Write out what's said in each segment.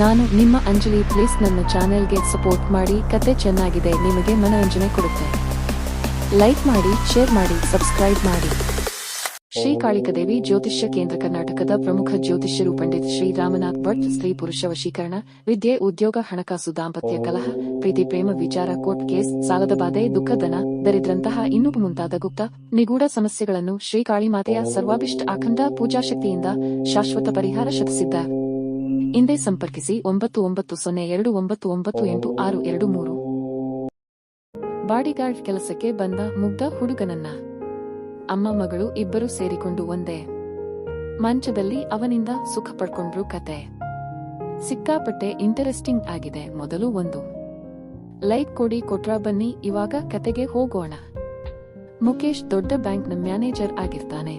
ನಾನು ನಿಮ್ಮ ಅಂಜಲಿ ಪ್ಲೀಸ್ ನನ್ನ ಚಾನೆಲ್ಗೆ ಸಪೋರ್ಟ್ ಮಾಡಿ, ಕತೆ ಚೆನ್ನಾಗಿದೆ, ನಿಮಗೆ ಮನರಂಜನೆ ಕೊಡುತ್ತೆ. ಲೈಕ್ ಮಾಡಿ, ಶೇರ್ ಮಾಡಿ, ಸಬ್ಸ್ಕ್ರೈಬ್ ಮಾಡಿ. ಶ್ರೀ ಕಾಳಿಕದೇವಿ ಜ್ಯೋತಿಷ್ಯ ಕೇಂದ್ರ ಕರ್ನಾಟಕದ ಪ್ರಮುಖ ಜ್ಯೋತಿಷ್ಯರು ಪಂಡಿತ್ ಶ್ರೀ ರಾಮನಾಥ್ ಭಟ್, ಸ್ತ್ರೀ ಪುರುಷ ವಶೀಕರಣ, ವಿದ್ಯೆ, ಉದ್ಯೋಗ, ಹಣಕಾಸು, ದಾಂಪತ್ಯ, ಕಲಹ, ಪ್ರೀತಿ, ಪ್ರೇಮ, ವಿಚಾರ, ಕೋರ್ಟ್ ಕೇಸ್, ಸಾಲದ ಬಾಧೆ ದುಃಖದನ ದರಿದ್ರಂತಹ ಇನ್ನೂ ಮುಂತಾದ ಗುಪ್ತ, ನಿಗೂಢ ಸಮಸ್ಯೆಗಳನ್ನು ಶ್ರೀ ಕಾಳಿಮಾತೆಯ ಸರ್ವಾಭಿಷ್ಟ ಅಖಂಡ ಪೂಜಾಶಕ್ತಿಯಿಂದ ಶಾಶ್ವತ ಪರಿಹಾರ ಶತಿಸಿದ್ದ ಹಿಂದೆ ಸಂಪರ್ಕಿಸಿ ಒಂಬತ್ತು ಒಂಬತ್ತು ಸೊನ್ನೆ ಎರಡು ಒಂಬತ್ತು ಒಂಬತ್ತು ಎಂಟು ಆರು ಎರಡು ಮೂರು. ಬಾಡಿಗಾರ್ಡ್ ಕೆಲಸಕ್ಕೆ ಬಂದ ಮುಗ್ಧ ಹುಡುಗನನ್ನ. ಅಮ್ಮ ಮಗಳು ಇಬ್ಬರು ಸೇರಿಕೊಂಡು ಒಂದೇ. ಮಂಚದಲ್ಲಿ ಅವನಿಂದ ಸುಖ ಪಡ್ಕೊಂಡ್ರು ಕತೆ. ಸಿಕ್ಕಾಪಟ್ಟೆ ಇಂಟರೆಸ್ಟಿಂಗ್ ಆಗಿದೆ ಮೊದಲು ಒಂದು. ಲೈಕ್ ಕೊಡಿ ಕೊಟ್ರ ಬನ್ನಿ, ಇವಾಗ ಕತೆಗೆ ಹೋಗೋಣ. ಮುಖೇಶ್ ದೊಡ್ಡ ಬ್ಯಾಂಕ್ನ ಮ್ಯಾನೇಜರ್ ಆಗಿರ್ತಾನೆ.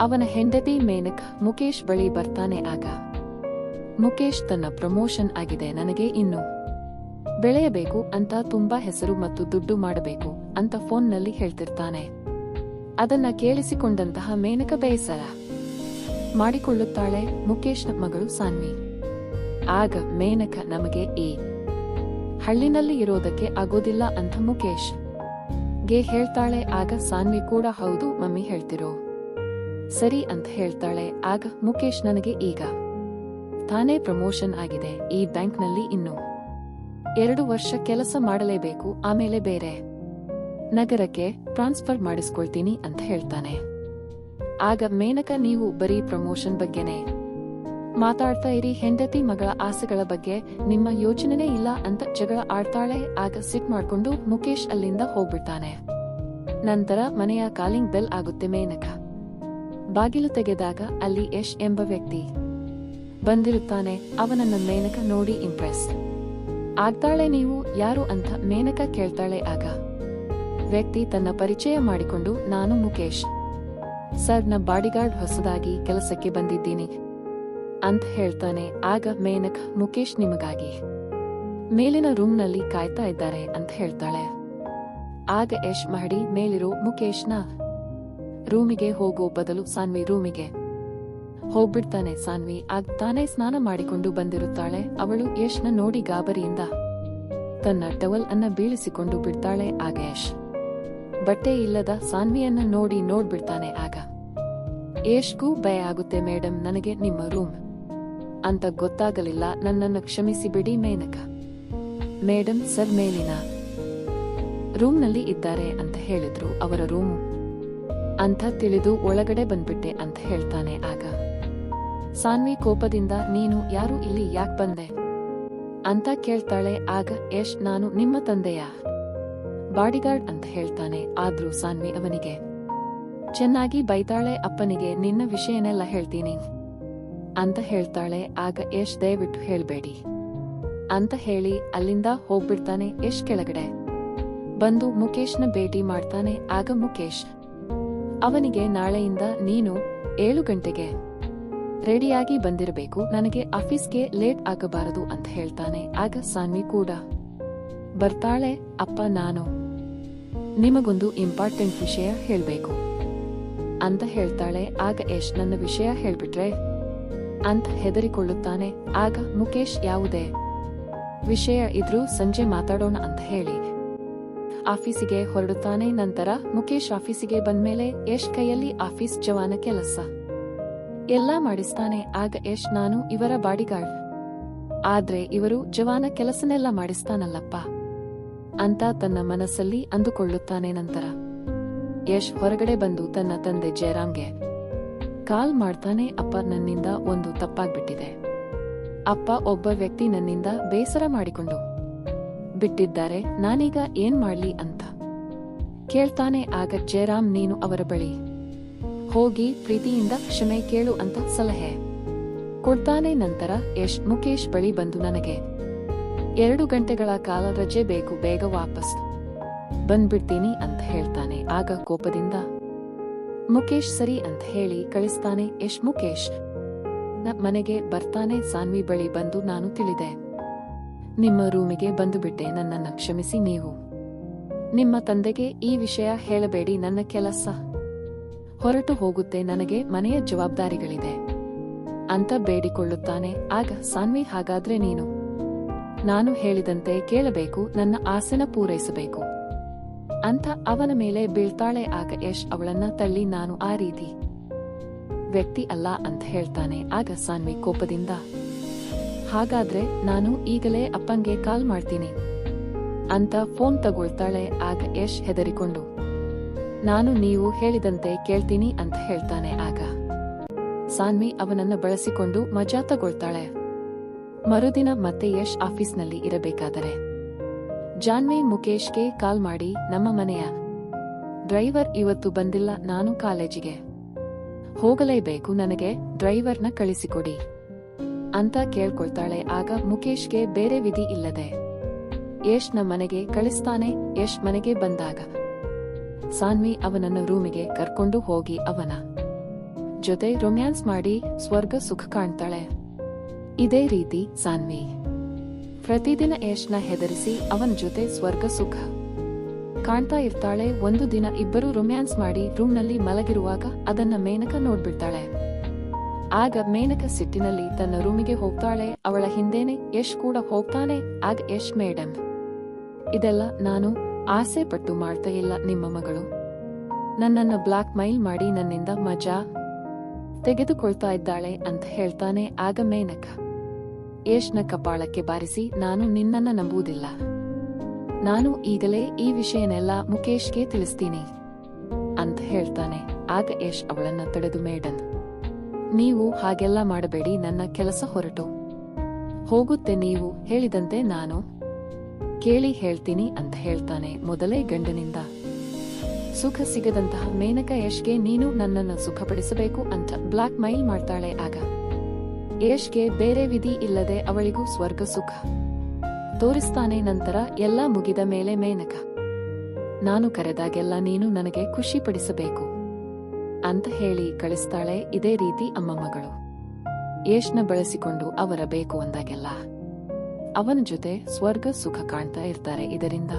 ಅವನ ಹೆಂಡತಿ ಮೇನಕ್ ಮುಖೇಶ್ ಬಳಿ ಬರ್ತಾನೆ ಆಗ. ಮುಖೇಶ್ ತನ್ನ ಪ್ರಮೋಷನ್ ಆಗಿದೆ, ನನಗೆ ಇನ್ನು ಬೆಳೆಯಬೇಕು ಅಂತ ತುಂಬಾ ಹೆಸರು ಮತ್ತು ದುಡ್ಡು ಮಾಡಬೇಕು ಅಂತ ಫೋನ್ನಲ್ಲಿ ಹೇಳ್ತಿರ್ತಾನೆ. ಅದನ್ನ ಕೇಳಿಸಿಕೊಂಡಂತಹ ಮೇನಕ ಬೇಸರ ಮಾಡಿಕೊಳ್ಳುತ್ತಾಳೆ ಮುಖೇಶ್ನ ಮಗಳು ಸಾನ್ವಿ. ಆಗ ಮೇನಕ ನಮಗೆ ಏ ಹಳ್ಳಿನಲ್ಲಿ ಇರೋದಕ್ಕೆ ಆಗೋದಿಲ್ಲ ಅಂತ ಮುಕೇಶ್ಗೆ ಹೇಳ್ತಾಳೆ, ಆಗ ಸಾನ್ವಿ ಕೂಡ, ಹೌದು ಮಮ್ಮಿ ಹೇಳ್ತಿರೋ. ಸರಿ ಅಂತ ಹೇಳ್ತಾಳೆ, ಆಗ ಮುಕೇಶ್ ನನಗೆ ಈಗ ತಾನೇ ಪ್ರಮೋಷನ್ ಆಗಿದೆ. ಈ ಬ್ಯಾಂಕ್ನಲ್ಲಿ ಇನ್ನು ಎರಡು ವರ್ಷ ಕೆಲಸ ಮಾಡಲೇಬೇಕು, ಆಮೇಲೆ ಬೇರೆ ನಗರಕ್ಕೆ ಟ್ರಾನ್ಸ್ಫರ್ ಮಾಡಿಸ್ಕೊಳ್ತೀನಿ ಅಂತ ಹೇಳ್ತಾನೆ. ಆಗ ಮೇನಕ, ನೀವು ಬರೀ ಪ್ರಮೋಷನ್ ಬಗ್ಗೆನೇ ಮಾತಾಡ್ತಾ ಇರಿ. ಹೆಂಡತಿ ಮಗಳ ಆಸೆಗಳ ಬಗ್ಗೆ ನಿಮ್ಮ ಯೋಚನೆನೇ ಇಲ್ಲ ಅಂತ ಜಗಳ ಆಡ್ತಾಳೆ. ಆಗ ಸಿಟ್ ಮಾಡ್ಕೊಂಡು ಮುಖೇಶ್ ಅಲ್ಲಿಂದ ಹೋಗ್ಬಿಡ್ತಾನೆ. ನಂತರ ಮನೆಯ ಕಾಲಿಂಗ್ ಬೆಲ್ ಆಗುತ್ತೆ ಮೇನಕ. ಬಾಗಿಲು ತೆಗೆದಾಗ ಅಲ್ಲಿ ಯಶ್ ಎಂಬ ವ್ಯಕ್ತಿ ಬಂದಿರುತ್ತಾನೆ, ಅವನನ್ನ ಮೇನಕ ನೋಡಿ ಇಂಪ್ರೆಸ್ ಆಗ್ತಾಳೆ ನೀವು, ಯಾರು ಅಂತ ಮೇನಕ ಕೇಳ್ತಾಳೆ ಆಗ. ವ್ಯಕ್ತಿ ತನ್ನ ಪರಿಚಯ ಮಾಡಿಕೊಂಡು, ನಾನು ಮುಕೇಶ್. ಸರ್ನ ಬಾಡಿಗಾರ್ಡ್ ಹೊಸದಾಗಿ ಕೆಲಸಕ್ಕೆ ಬಂದಿದ್ದೀನಿ. ಅಂತ ಹೇಳ್ತಾನೆ, ಆಗ ಮೇನಕ, ಮುಕೇಶ್ ನಿಮಗಾಗಿ. ಮೇಲಿನ ರೂಮ್ನಲ್ಲಿ ಕಾಯ್ತಾ ಇದ್ದಾರೆ, ಅಂತ ಹೇಳ್ತಾಳೆ. ಆಗ ಯಶ್ ಮಹಡಿ, ಮೇಲಿರೋ ಮುಕೇಶ್ನ. ರೂಮಿಗೆ ಹೋಗೋ ಬದಲು ಸಾನ್ವಿ ರೂಮಿಗೆ. ಹೋಗ್ಬಿಡ್ತಾನೆ ಸಾನ್ವಿ. ಆಗ ತಾನೇ ಸ್ನಾನ ಮಾಡಿಕೊಂಡು ಬಂದಿರುತ್ತಾಳೆ. ಅವಳು ಯಶ್ನ ನೋಡಿ ಗಾಬರಿಯಿಂದ ತನ್ನ ಟವಲ್ ಅನ್ನ ಬೀಳಿಸಿಕೊಂಡು ಬಿಡ್ತಾಳೆ. ಆಗ ಯಶ್ ಬಟ್ಟೆ ಇಲ್ಲದ ಸಾನ್ವಿಯನ್ನ ನೋಡಿ ನೋಡ್ಬಿಡ್ತಾನೆ. ಆಗ ಯಶ್ಗೂ ಭಯ ಆಗುತ್ತೆ ಮೇಡಮ್ ನನಗೆ ನಿಮ್ಮ ರೂಮ್ ಅಂತ ಗೊತ್ತಾಗಲಿಲ್ಲ. ನನ್ನನ್ನು ಕ್ಷಮಿಸಿ ಬಿಡಿ ಮೇನಕ. ಮೇಡಮ್ ಸರ್ ಮೇಲಿನ ರೂಮ್ನಲ್ಲಿ ಇದ್ದಾರೆ ಅಂತ ಹೇಳಿದ್ರು. ಅವರ ರೂಮ್ ಅಂತ ತಿಳಿದು ಒಳಗಡೆ ಬಂದ್ಬಿಟ್ಟೆ ಅಂತ ಹೇಳ್ತಾನೆ. ಆಗ ಸಾನ್ವಿ ಕೋಪದಿಂದ, ನೀನು ಯಾರು ಇಲ್ಲಿ ಯಾಕ್ ಬಂದೆ? ಅಂತ ಕೇಳ್ತಾಳೆ, ಆಗ ಯಶ್, ನಾನು ನಿಮ್ಮ ತಂದೆಯ? ಬಾಡಿಗಾರ್ಡ್ ಅಂತ ಹೇಳ್ತಾನೆ, ಆದ್ರೂ ಸಾನ್ವಿ ಅವನಿಗೆ. ಚೆನ್ನಾಗಿ ಬೈತಾಳೆ, ಅಪ್ಪನಿಗೆ ನಿನ್ನ ವಿಷಯನೆಲ್ಲ ಹೇಳ್ತೀನಿ. ಅಂತ ಹೇಳ್ತಾಳೆ, ಆಗ ಯಶ್, ದಯವಿಟ್ಟು ಹೇಳ್ಬೇಡಿ. ಅಂತ ಹೇಳಿ, ಅಲ್ಲಿಂದ ಹೋಗ್ಬಿಡ್ತಾನೆ ಯಶ್ ಕೆಳಗಡೆ. ಬಂದು ಮುಕೇಶ್ನ ಭೇಟಿ ಮಾಡ್ತಾನೆ, ಆಗ ಮುಕೇಶ್, ಅವನಿಗೆ ನಾಳೆಯಿಂದ ನೀನು ಏಳು ಗಂಟೆಗೆ ರೆಡಿಯಾಗಿ ಬಂದಿರಬೇಕು. ನನಗೆ ಆಫೀಸ್ಗೆ ಲೇಟ್ ಆಗಬಾರದು ಅಂತ ಹೇಳ್ತಾನೆ. ಆಗ ಸಾನ್ವಿ ಕೂಡ, ಬರ್ತಾಳೆ, ಅಪ್ಪ, ನಾನು ನಿಮಗೊಂದು ಇಂಪಾರ್ಟೆಂಟ್ ವಿಷಯ ಹೇಳಬೇಕು ಅಂತ ಹೇಳ್ತಾಳೆ. ಆಗ ಯಶ್, ನನ್ನ ವಿಷಯ ಹೇಳ್ಬಿಟ್ರೆ ಅಂತ ಹೆದರಿಕೊಳ್ಳುತ್ತಾನೆ. ಆಗ ಮುಕೇಶ್, ಯಾವುದೇ ವಿಷಯ ಇದ್ರೂ ಸಂಜೆ ಮಾತಾಡೋಣ ಅಂತ ಹೇಳಿ ಆಫೀಸಿಗೆ ಹೊರಡುತ್ತಾನೆ. ನಂತರ ಮುಕೇಶ್ ಆಫೀಸಿಗೆ ಬಂದ್ಮೇಲೆ ಯಶ್ ಕೈಯಲ್ಲಿ ಆಫೀಸ್ ಜವಾನ ಕೆಲಸ. ಎಲ್ಲಾ ಮಾಡಿಸ್ತಾನೆ, ಆಗ ಯಶ್ ನಾನು ಇವರ ಬಾಡಿಗಾರ್ಡ್. ಆದ್ರೆ ಇವರು ಜವಾನ ಕೆಲಸನೆಲ್ಲ ಮಾಡಿಸ್ತಾನಲ್ಲಪ್ಪ. ಅಂತ ತನ್ನ ಮನಸ್ಸಲ್ಲಿ ಅಂದುಕೊಳ್ಳುತ್ತಾನೆ ನಂತರ. ಯಶ್ ಹೊರಗಡೆ ಬಂದು ತನ್ನ ತಂದೆ ಜಯರಾಮ್ಗೆ, ಕಾಲ್ ಮಾಡ್ತಾನೆ ಅಪ್ಪ ನನ್ನಿಂದ ಒಂದು ತಪ್ಪಾಗ್ಬಿಟ್ಟಿದೆ. ಅಪ್ಪ ಒಬ್ಬ ವ್ಯಕ್ತಿ ನನ್ನಿಂದ ಬೇಸರ ಮಾಡಿಕೊಂಡು. ಬಿಟ್ಟಿದ್ದಾರೆ, ನಾನೀಗ ಏನ್ ಮಾಡ್ಲಿ ಅಂತ. ಕೇಳ್ತಾನೆ, ಆಗ ಜಯರಾಮ್ ನೀನು ಅವರ ಬಳಿ. ಹೋಗಿ ಪ್ರೀತಿಯಿಂದ ಕ್ಷಮೆ ಕೇಳು ಅಂತ ಸಲಹೆ. ಕೊಡ್ತಾನೆ ನಂತರ ಯಶ್ ಮುಖೇಶ್ ಬಳಿ ಬಂದು ನನಗೆ, ಎರಡು ಗಂಟೆಗಳ ಕಾಲ ರಜೆ ಬೇಕು, ಬೇಗ ವಾಪಸ್ ಬಂದ್ಬಿಡ್ತೀನಿ ಅಂತ ಹೇಳ್ತಾನೆ. ಆಗ ಕೋಪದಿಂದ ಮುಖೇಶ್ ಸರಿ ಅಂತ ಹೇಳಿ ಕಳಿಸ್ತಾನೆ ಯಶ್ ಮುಖೇಶ್ ಮನೆಗೆ ಬರ್ತಾನೆ ಸಾನ್ವಿ ಬಳಿ ಬಂದು ನಾನು ತಿಳಿದೆ. ನಿಮ್ಮ ರೂಮಿಗೆ ಬಂದು ಬಿಟ್ಟೆ ನನ್ನನ್ನು ಕ್ಷಮಿಸಿ ನೀವು. ನಿಮ್ಮ ತಂದೆಗೆ ಈ ವಿಷಯ ಹೇಳಬೇಡಿ, ನನ್ನ ಕೆಲಸ ಹೊರಟು ಹೋಗುತ್ತೆ ನನಗೆ ಮನೆಯ ಜವಾಬ್ದಾರಿಗಳಿದೆ. ಅಂತ ಬೇಡಿಕೊಳ್ಳುತ್ತಾನೆ. ಆಗ ಸಾನ್ವಿ, ಹಾಗಾದ್ರೆ ನೀನು? ನಾನು ಹೇಳಿದಂತೆ ಕೇಳಬೇಕು, ನನ್ನ ಆಸೆನ ಪೂರೈಸಬೇಕು. ಅಂತ ಅವನ ಮೇಲೆ ಬೀಳ್ತಾಳೆ. ಆಗ ಯಶ್ ಅವಳನ್ನ ತಳ್ಳಿ, ನಾನು ಆ ರೀತಿ ವ್ಯಕ್ತಿ ಅಲ್ಲ ಅಂತ ಹೇಳ್ತಾನೆ. ಆಗ ಸಾನ್ವಿ ಕೋಪದಿಂದ, ಹಾಗಾದ್ರೆ ನಾನು ಈಗಲೇ ಅಪ್ಪಂಗೆ ಕಾಲ್ ಮಾಡ್ತೀನಿ. ಅಂತ ಫೋನ್ ತಗೊಳ್ತಾಳೆ. ಆಗ ಯಶ್ ಹೆದರಿಕೊಂಡು ನಾನು ನೀವು ಹೇಳಿದಂತೆ ಕೇಳ್ತೀನಿ ಅಂತ ಹೇಳ್ತಾನೆ ಆಗ. ಸಾನ್ವಿ ಅವನನ್ನ ಬಳಸಿಕೊಂಡು ಮಜಾ ತಗೊಳ್ತಾಳೆ ಮರುದಿನ ಮತ್ತೆ ಯಶ್ ಆಫೀಸ್ನಲ್ಲಿ ಇರಬೇಕಾದರೆ. ಜಾನ್ವಿ ಮುಖೇಶ್ಗೆ ಕಾಲ್ ಮಾಡಿ, ನಮ್ಮ ಮನೆಯ. ಡ್ರೈವರ್ ಇವತ್ತು ಬಂದಿಲ್ಲ, ನಾನು ಕಾಲೇಜಿಗೆ. ಹೋಗಲೇಬೇಕು ನನಗೆ, ಡ್ರೈವರ್ನ ಕಳಿಸಿಕೊಡಿ. ಅಂತ ಕೇಳ್ಕೊಳ್ತಾಳೆ, ಆಗ ಮುಖೇಶ್ಗೆ ಬೇರೆ ವಿಧಿ ಇಲ್ಲದೆ. ಯಶ್ನ ಮನೆಗೆ ಕಳಿಸ್ತಾನೆ, ಯಶ್ ಮನೆಗೆ ಬಂದಾಗ. ಸಾನ್ವಿ ಅವನನ್ನ ರೂಮಿಗೆ ಕರ್ಕೊಂಡು ಹೋಗಿ ಅವನ ಜೊತೆ ರೊಮ್ಯಾನ್ಸ್ ಮಾಡಿ ಸ್ವರ್ಗ ಸುಖ ಕಾಣ್ತಾಳೆ. ಇದೇ ರೀತಿ ಸಾನ್ವಿ. ಪ್ರತಿದಿನ ಯಶ್ನ ಹೆದರಿಸಿ ಅವನ ಜೊತೆ ಸ್ವರ್ಗ ಸುಖ ಕಾಣ್ತಾ ಇರ್ತಾಳೆ. ಒಂದು ದಿನ ಇಬ್ಬರು ರೊಮ್ಯಾನ್ಸ್ ಮಾಡಿ ರೂಮ್ನಲ್ಲಿ ಮಲಗಿರುವಾಗ ಅದನ್ನ ಮೇನಕ ನೋಡ್ಬಿಡ್ತಾಳೆ. ಆಗ ಮೇನಕ ಸಿಟ್ಟಿನಲ್ಲಿ ತನ್ನ ರೂಮಿಗೆ ಹೋಗ್ತಾಳೆ. ಅವಳ ಹಿಂದೇನೆ ಯಶ್ ಕೂಡ ಹೋಗ್ತಾನೆ. ಆಗ ಯಶ್ ಮೇಡಮ್ ಇದೆಲ್ಲ ನಾನು ಆಸೆ ಪಟ್ಟು ಮಾಡ್ತಾ ಇಲ್ಲ ನಿಮ್ಮ ಮಗಳು. ನನ್ನನ್ನು ಬ್ಲಾಕ್ ಮೈಲ್ ಮಾಡಿ ನನ್ನಿಂದ ಮಜಾ ತೆಗೆದುಕೊಳ್ತಾ ಇದ್ದಾಳೆ ಅಂತ ಹೇಳ್ತಾನೆ ಆಗ ಮೇನಕ. ಯಶ್ನ ಕಪಾಳಕ್ಕೆ ಬಾರಿಸಿ ನಾನು ನಿನ್ನನ್ನ ನಂಬುವುದಿಲ್ಲ. ನಾನು ಈಗಲೇ ಈ ವಿಷಯನೆಲ್ಲ ಮುಖೇಶ್ಗೆ ತಿಳಿಸ್ತೀನಿ ಅಂತ ಹೇಳ್ತಾನೆ ಆಗ ಯಶ್ ಅವಳನ್ನ ತಡೆದು ಮೇಡನ್. ನೀವು ಹಾಗೆಲ್ಲ ಮಾಡಬೇಡಿ ನನ್ನ ಕೆಲಸ ಹೊರಟು. ಹೋಗುತ್ತೆ ನೀವು ಹೇಳಿದಂತೆ ನಾನು ಕೇಳಿ ಹೇಳ್ತೀನಿ ಅಂತ ಹೇಳ್ತಾನೆ. ಮೊದಲೇ ಗಂಡನಿಂದ, ಸುಖ ಸಿಗದಂತಹ ಮೇನಕ ಯಶ್ಗೆ ನೀನು ನನ್ನನ್ನು ಸುಖಪಡಿಸಬೇಕು ಅಂತ ಬ್ಲಾಕ್ ಮೈಲ್ ಮಾಡ್ತಾಳೆ ಆಗ. ಯಶ್ಗೆ ಬೇರೆ ವಿಧಿ ಇಲ್ಲದೆ ಅವಳಿಗೂ ಸ್ವರ್ಗ ಸುಖ. ತೋರಿಸ್ತಾನೆ ನಂತರ, ಎಲ್ಲ ಮುಗಿದ ಮೇಲೆ ಮೇನಕ, ನಾನು ಕರೆದಾಗೆಲ್ಲ ನೀನು ನನಗೆ ಖುಷಿ ಪಡಿಸಬೇಕು ಅಂತ ಹೇಳಿ ಕಳಿಸ್ತಾಳೆ ಇದೇ ರೀತಿ ಅಮ್ಮ ಮಗಳು ಯಶ್ನ ಬಳಸಿಕೊಂಡು ಅವರ ಬೇಕು ಅಂದಾಗೆಲ್ಲ. ಅವನ ಜೊತೆ ಸ್ವರ್ಗ ಸುಖ ಕಾಣ್ತಾ ಇರ್ತಾರೆ. ಇದರಿಂದ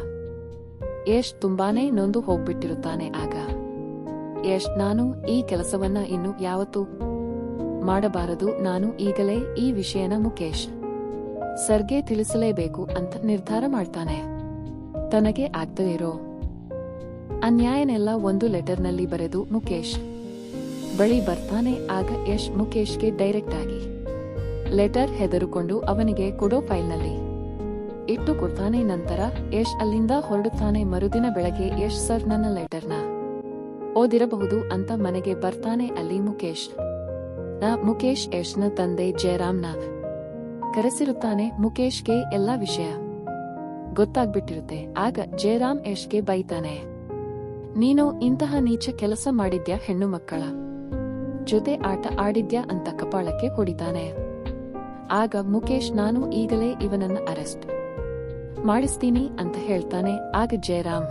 ಯಶ್ ತುಂಬಾನೇ ನೊಂದು ಹೋಗ್ಬಿಟ್ಟಿರುತ್ತಾನೆ ಆಗ. ಯಶ್ ನಾನು ಈ ಕೆಲಸವನ್ನ ಇನ್ನು ಯಾವತ್ತೂ ಮಾಡಬಾರದು. ನಾನು ಈಗಲೇ ಈ ವಿಷಯನ ಮುಖೇಶ್ ಸರ್ಗೆ ತಿಳಿಸಲೇಬೇಕು ಅಂತ ನಿರ್ಧಾರ ಮಾಡ್ತಾನೆ. ತನಗೆ ಆಗ್ತಾ ಇರೋ ಅನ್ಯಾಯನೆಲ್ಲ ಒಂದು ಲೆಟರ್ನಲ್ಲಿ ಬರೆದು ಮುಖೇಶ್ ಬಳಿ ಬರ್ತಾನೆ. ಆಗ ಯಶ್ ಮುಖೇಶ್ಗೆ ಡೈರೆಕ್ಟ್ ಆಗಿ ಲೆಟರ್ ಹೆದರುಕೊಂಡು ಅವನಿಗೆ ಕೊಡೋ ಫೈಲ್ನಲ್ಲಿ. ಇಟ್ಟು ಕೊಡ್ತಾನೆ ನಂತರ ಯಶ್ ಅಲ್ಲಿಂದ ಹೊರಡುತ್ತಾನೆ ಮರುದಿನ ಬೆಳಗ್ಗೆ ಯಶ್ ಸರ್ ನನ್ನ ಲೆಟರ್ನ. ಓದಿರಬಹುದು ಅಂತ ಮನೆಗೆ ಬರ್ತಾನೆ ಅಲ್ಲಿ ಮುಖೇಶ್ನ ಮುಖೇಶ್ ಯಶ್ನ ತಂದೆ ಜಯರಾಮ್ನ. ಕರೆಸಿರುತ್ತಾನೆ ಮುಖೇಶ್ಗೆ ಎಲ್ಲಾ ವಿಷಯ. ಗೊತ್ತಾಗ್ಬಿಟ್ಟಿರುತ್ತೆ, ಆಗ ಜಯರಾಮ್ ಯಶ್ಗೆ ಬೈತಾನೆ. ನೀನು ಇಂತಹ ನೀಚ ಕೆಲಸ ಮಾಡಿದ್ಯಾ ಹೆಣ್ಣು ಮಕ್ಕಳ? ಜೊತೆ ಆಟ ಆಡಿದ್ಯಾ ಅಂತ ಕಪಾಳಕ್ಕೆ ಹೊಡಿತಾನೆ. ಆಗ ಮುಕೇಶ್, ನಾನು ಈಗಲೇ ಇವನನ್ನ ಅರೆಸ್ಟ್ ಮಾಡಿಸ್ತೀನಿ ಅಂತ ಹೇಳ್ತಾನೆ. ಆಗ ಜಯರಾಮ್,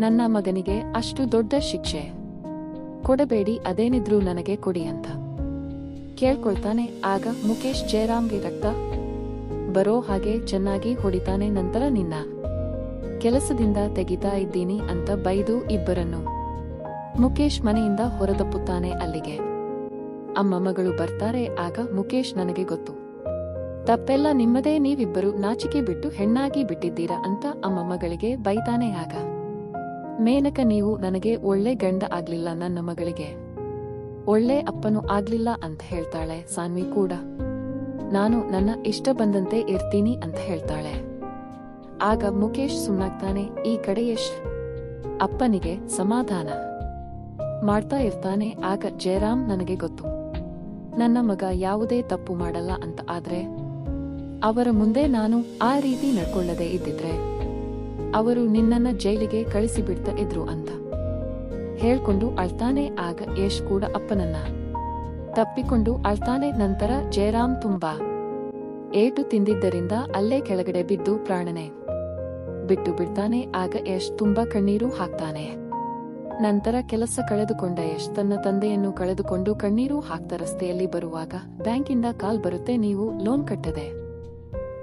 ನನ್ನ ಮಗನಿಗೆ ಅಷ್ಟು ದೊಡ್ಡ ಶಿಕ್ಷೆ ಕೊಡಬೇಡಿ, ಅದೇನಿದ್ರೂ ನನಗೆ ಕೊಡಿ ಅಂತ ಕೇಳ್ಕೊಳ್ತಾನೆ. ಆಗ ಮುಕೇಶ್ ಜಯರಾಮ್ಗೆ ರಕ್ತ ಬರೋ ಹಾಗೆ ಚೆನ್ನಾಗಿ ಹೊಡಿತಾನೆ. ನಂತರ ನಿನ್ನ ಕೆಲಸದಿಂದ ತೆಗಿತಾ ಇದ್ದೀನಿ ಅಂತ ಬೈದು ಇಬ್ಬರನ್ನು ಮುಕೇಶ್ ಮನೆಯಿಂದ ಹೊರದಪ್ಪುತ್ತಾನೆ ಅಲ್ಲಿಗೆ. ಅಮ್ಮ ಮಗಳು ಬರ್ತಾರೆ. ಆಗ ಮುಕೇಶ್ ನನಗೆ ಗೊತ್ತು. ತಪ್ಪೆಲ್ಲ ನಿಮ್ಮದೇ ನೀವಿಬ್ಬರು ನಾಚಿಕೆ ಬಿಟ್ಟು ಹೆಣ್ಣಾಗಿ ಬಿಟ್ಟಿದ್ದೀರಾ ಅಂತ ಅಮ್ಮ ಮಗಳಿಗೆ ಬೈತಾನೆ ಆಗ. ಮೇನಕ ನೀವು ನನಗೆ ಒಳ್ಳೆ ಗಂಡ ಆಗ್ಲಿಲ್ಲ ನನ್ನ ಮಗಳಿಗೆ. ಒಳ್ಳೆ ಅಪ್ಪನು ಆಗ್ಲಿಲ್ಲ ಅಂತ ಹೇಳ್ತಾಳೆ ಸಾನ್ವಿ ಕೂಡ. ನಾನು ನನ್ನ ಇಷ್ಟ ಬಂದಂತೆ ಇರ್ತೀನಿ ಅಂತ ಹೇಳ್ತಾಳೆ. ಆಗ ಮುಖೇಶ್ ಸುಮ್ನಾಗ್ತಾನೆ, ಈ ಕಡೆ ಯಶ್. ಅಪ್ಪನಿಗೆ ಸಮಾಧಾನ. ಮಾಡ್ತಾ ಇರ್ತಾನೆ, ಆಗ ಜಯರಾಮ್ ನನಗೆ ಗೊತ್ತು. ನನ್ನ ಮಗ ಯಾವುದೇ ತಪ್ಪು ಮಾಡಲ್ಲ ಅಂತ ಆದ್ರೆ ಅವರ ಮುಂದೆ ನಾನು ಆ ರೀತಿ ನಡ್ಕೊಳ್ಳದೆ ಇದ್ದಿದ್ರೆ ಅವರು ನಿನ್ನನ್ನ ಜೈಲಿಗೆ ಕಳಿಸಿಬಿಡ್ತಾ ಇದ್ರು ಅಂತ. ಹೇಳ್ಕೊಂಡು ಅಳ್ತಾನೆ ಆಗ ಯಶ್ ಕೂಡ ಅಪ್ಪನನ್ನ. ತಪ್ಪಿಕೊಂಡು ಅಳ್ತಾನೆ ನಂತರ ಜಯರಾಮ್ ತುಂಬಾ ಏಟು ತಿಂದಿದ್ದರಿಂದ ಅಲ್ಲೇ ಕೆಳಗಡೆ ಬಿದ್ದು ಪ್ರಾಣನೆ. ಬಿಟ್ಟು ಬಿಡ್ತಾನೆ ಆಗ ಯಶ್ ತುಂಬಾ ಕಣ್ಣೀರು ಹಾಕ್ತಾನೆ. ನಂತರ ಕೆಲಸ ಕಳೆದುಕೊಂಡ ಯಶ್ ತನ್ನ ತಂದೆಯನ್ನು ಕಳೆದುಕೊಂಡು ಕಣ್ಣೀರು ಹಾಕ್ತ ರಸ್ತೆಯಲ್ಲಿ ಬರುವಾಗ ಬ್ಯಾಂಕಿಂದ ಕಾಲ್ ಬರುತ್ತೆ ನೀವು ಲೋನ್ ಕಟ್ಟದೆ.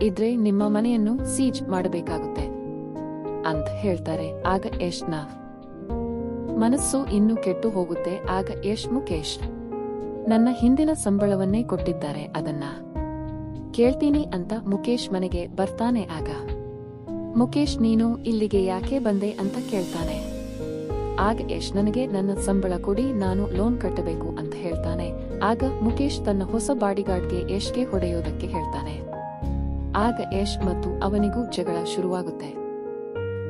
ಇದ್ರೆ ನಿಮ್ಮ ಮನೆಯನ್ನು ಸೀಜ್ ಮಾಡಬೇಕಾಗುತ್ತೆ ಅಂತ ಹೇಳ್ತಾರೆ. ಆಗ ಯಶ್ ನಾವ್ ಮನಸ್ಸು ಇನ್ನು ಕೆಟ್ಟು ಹೋಗುತ್ತೆ. ಆಗ ಯಶ್ ಮುಖೇಶ್ ನನ್ನ ಹಿಂದಿನ ಸಂಬಳವನ್ನೇ ಕೊಟ್ಟಿದ್ದಾರೆ, ಅದನ್ನ. ಕೇಳ್ತೀನಿ ಅಂತ ಮುಖೇಶ್ ಮನೆಗೆ ಬರ್ತಾನೆ ಆಗ. ಮುಖೇಶ್ ನೀನು ಇಲ್ಲಿಗೆ ಯಾಕೆ ಬಂದೆ ಅಂತ ಕೇಳ್ತಾನೆ. ಆಗ ಯಶ್, ನನಗೆ ನನ್ನ ಸಂಬಳ ಕೊಡಿ, ನಾನು ಲೋನ್ ಕಟ್ಟಬೇಕು ಅಂತ ಹೇಳ್ತಾನೆ. ಆಗ ಮುಖೇಶ್ ತನ್ನ ಹೊಸ ಬಾಡಿಗಾರ್ಡ್ಗೆ ಯಶ್ಗೆ ಹೊಡೆಯೋದಕ್ಕೆ ಹೇಳ್ತಾನೆ. ಆಗ ಯಶ್ ಮತ್ತು ಅವನಿಗೂ ಜಗಳ ಶುರುವಾಗುತ್ತೆ.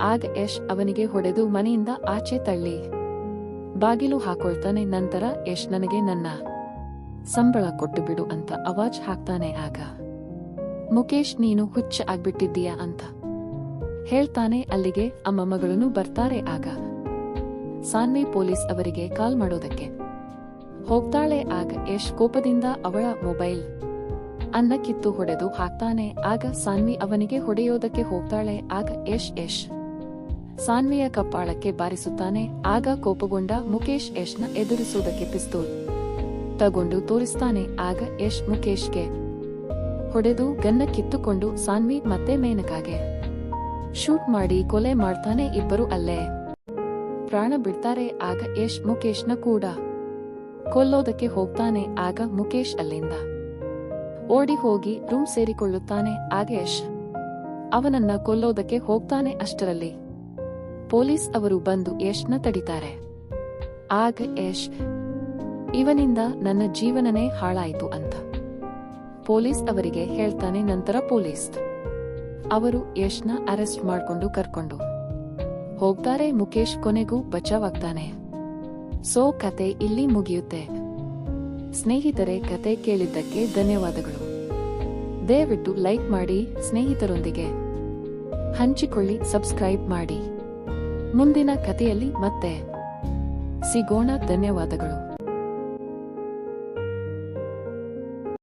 ಆಗ ಯಶ್ ಅವನಿಗೆ ಹೊಡೆದು ಮನೆಯಿಂದ ಆಚೆ ತಳ್ಳಿ. ಬಾಗಿಲು ಹಾಕೊಳ್ತಾನೆ, ನಂತರ ಯಶ್ ನನಗೆ ನನ್ನ ಸಂಬಳ ಕೊಟ್ಟು ಬಿಡು ಅಂತ ಅವಾಜ್ ಹಾಕ್ತಾನೆ ಆಗ. ಮುಕೇಶ್, ನೀನು ಹುಚ್ಚ ಆಗ್ಬಿಟ್ಟಿದ್ದೀಯಾ ಅಂತ ಹೇಳ್ತಾನೆ, ಅಲ್ಲಿಗೆ ಅಮ್ಮ ಮಗಳನ್ನು ಬರ್ತಾರೆ ಆಗ. ಸಾನ್ವಿ ಪೊಲೀಸ್ ಅವರಿಗೆ ಕಾಲ್ ಮಾಡೋದಕ್ಕೆ. ಹೋಗ್ತಾಳೆ ಆಗ ಯಶ್ ಕೋಪದಿಂದ ಅವಳ ಮೊಬೈಲ್ ಅನ್ನ ಕಿತ್ತು ಹೊಡೆದು ಹಾಕ್ತಾನೆ. ಆಗ ಸಾನ್ವಿ ಅವನಿಗೆ ಹೊಡೆಯೋದಕ್ಕೆ ಹೋಗ್ತಾಳೆ. ಆಗ ಯಶ್ ಯಶ್. ಸಾನ್ವಿಯ ಕಪ್ಪಾಳಕ್ಕೆ ಬಾರಿಸುತ್ತಾನೆ. ಆಗ ಕೋಪಗೊಂಡ ಮುಕೇಶ್ ಯಶ್ನ ಎದುರಿಸುವುದಕ್ಕೆ ಪಿಸ್ತೂಲ್ ತಗೊಂಡು ತೋರಿಸ್ತಾನೆ. ಆಗ ಯಶ್ ಮುಕೇಶ್ಗೆ ಹೊಡೆದು ಗನ್ನ ಕಿತ್ತುಕೊಂಡು ಸಾನ್ವಿ ಮತ್ತೆ ಮೇನಕಾಗೆ ಶೂಟ್ ಮಾಡಿ ಕೊಲೆ ಮಾಡ್ತಾನೆ ಇಬ್ಬರು ಅಲ್ಲೇ. ಪ್ರಾಣ ಬಿಡ್ತಾರೆ. ಆಗ ಯಶ್ ಮುಕೇಶ್ನ ಕೂಡ ಕೊಲ್ಲೋದಕ್ಕೆ ಹೋಗ್ತಾನೆ. ಆಗ ಮುಕೇಶ್ ಅಲ್ಲಿಂದ ಓಡಿ ಹೋಗಿ ರೂಮ್ ಸೇರಿಕೊಳ್ಳುತ್ತಾನೆ ಆಗ ಯಶ್ ಅವನನ್ನ ಕೊಲ್ಲೋದಕ್ಕೆ ಹೋಗ್ತಾನೆ ಅಷ್ಟರಲ್ಲಿ. ಪೊಲೀಸ್ ಅವರು ಬಂದು ಯಶ್ನ ತಡಿತಾರೆ. ಆಗ ಯಶ್ ಇವನಿಂದ ನನ್ನ ಜೀವನನೇ ಹಾಳಾಯಿತು ಅಂತ. ಪೊಲೀಸ್ ಅವರಿಗೆ ಹೇಳ್ತಾನೆ ನಂತರ ಪೊಲೀಸ್. ಅವರು ಯಶ್ನ ಅರೆಸ್ಟ್ ಮಾಡ್ಕೊಂಡು ಕರ್ಕೊಂಡು. ಹೋಗ್ತಾರೆ ಮುಖೇಶ್ ಕೊನೆಗೂ ಬಚಾವಾಗ್ತಾನೆ ಸೋ ಕತೆ ಇಲ್ಲಿ ಮುಗಿಯುತ್ತೆ. ಸ್ನೇಹಿತರೆ, ಕತೆ ಕೇಳಿದ್ದಕ್ಕೆ ಧನ್ಯವಾದಗಳು. ದಯವಿಟ್ಟು ಲೈಕ್ ಮಾಡಿ, ಸ್ನೇಹಿತರೊಂದಿಗೆ ಹಂಚಿಕೊಳ್ಳಿ, ಸಬ್ಸ್ಕ್ರೈಬ್ ಮಾಡಿ. ಮುಂದಿನ ಕಥೆಯಲ್ಲಿ ಮತ್ತೆ ಸಿಗೋಣ. ಧನ್ಯವಾದಗಳು.